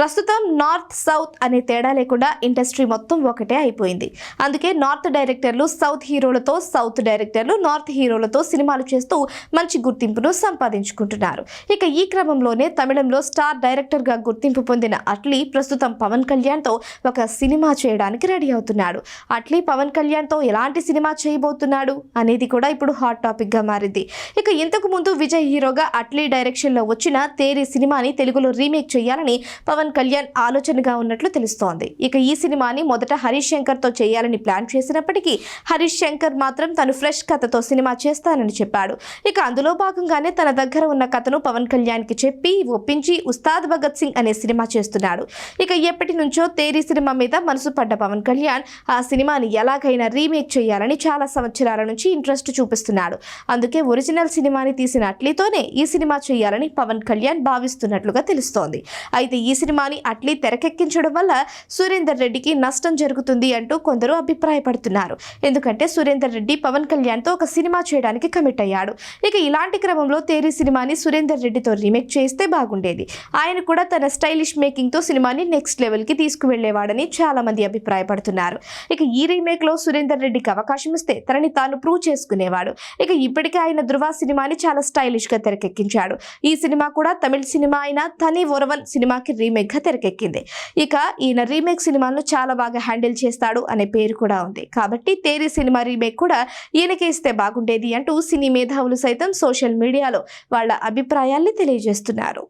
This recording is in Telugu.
ప్రస్తుతం నార్త్ సౌత్ అనే తేడా లేకుండా ఇండస్ట్రీ మొత్తం ఒకటే అయిపోయింది. అందుకే నార్త్ డైరెక్టర్లు సౌత్ హీరోలతో సౌత్ డైరెక్టర్లు నార్త్ హీరోలతో సినిమాలు చేస్తూ మంచి గుర్తింపును సంపాదించుకుంటున్నారు. ఇక ఈ క్రమంలోనే తమిళంలో స్టార్ డైరెక్టర్గా గుర్తింపు పొందిన అట్లీ ప్రస్తుతం పవన్ కళ్యాణ్తో ఒక సినిమా చేయడానికి రెడీ అవుతున్నాడు. అట్లీ పవన్ కళ్యాణ్తో ఎలాంటి సినిమా చేయబోతున్నాడు అనేది కూడా ఇప్పుడు హాట్ టాపిక్గా మారింది. ఇక ఇంతకు ముందు విజయ్ హీరోగా అట్లీ డైరెక్షన్లో వచ్చిన తేరి సినిమాని తెలుగులో రీమేక్ చేయాలని పవన్ కళ్యాణ్ ఆలోచనగా ఉన్నట్లు తెలుస్తోంది. ఇక ఈ సినిమాని మొదట హరీష్ శంకర్తో చేయాలని ప్లాన్ చేసినప్పటికీ హరీష్ శంకర్ మాత్రం తను ఫ్రెష్ కథతో సినిమా చేస్తానని చెప్పాడు. ఇక అందులో భాగంగానే తన దగ్గర ఉన్న కథను పవన్ కళ్యాణ్కి చెప్పి ఒప్పించి ఉస్తాద్ భగత్ సింగ్ అనే సినిమా చేస్తున్నాడు. ఇక ఎప్పటి నుంచో తేరీ సినిమా మీద మనసు పడ్డ పవన్ కళ్యాణ్ ఆ సినిమాని ఎలాగైనా రీమేక్ చేయాలని చాలా సంవత్సరాల నుంచి ఇంట్రెస్ట్ చూపిస్తున్నాడు. అందుకే ఒరిజినల్ సినిమాని తీసిన అట్లీతోనే ఈ సినిమా చేయాలని పవన్ కళ్యాణ్ భావిస్తున్నట్లుగా తెలుస్తోంది. అయితే ఈ సినిమా సినిమాని అట్లీ తెరకెక్కించడం వల్ల సురేందర్ రెడ్డికి నష్టం జరుగుతుంది అంటూ కొందరు అభిప్రాయపడుతున్నారు. ఎందుకంటే సురేందర్ రెడ్డి పవన్ కళ్యాణ్తో ఒక సినిమా చేయడానికి కమిట్ అయ్యాడు. ఇక ఇలాంటి క్రమంలో తేరీ సినిమాని సురేందర్ రెడ్డితో రీమేక్ చేస్తే బాగుండేది. ఆయన కూడా తన స్టైలిష్ మేకింగ్తో సినిమాని నెక్స్ట్ లెవెల్కి తీసుకువెళ్ళేవాడని చాలా మంది అభిప్రాయపడుతున్నారు. ఇక ఈ రీమేక్లో సురేందర్ రెడ్డికి అవకాశం ఇస్తే తనని తాను ప్రూవ్ చేసుకునేవాడు. ఇక ఇప్పటికే ఆయన ధృవ సినిమాని చాలా స్టైలిష్గా తెరకెక్కించాడు. ఈ సినిమా కూడా తమిళ సినిమా అయిన తని ఒరవన్ సినిమాకి రీమేక్ రీమేక్గా తెరకెక్కింది. ఇక ఈయన రీమేక్ సినిమాలను చాలా బాగా హ్యాండిల్ చేస్తాడు అనే పేరు కూడా ఉంది. కాబట్టి తేరి సినిమా రీమేక్ కూడా ఈయనకేస్తే బాగుండేది అంటూ సినీ మేధావులు సైతం సోషల్ మీడియాలో వాళ్ళ అభిప్రాయాల్ని తెలియజేస్తున్నారు.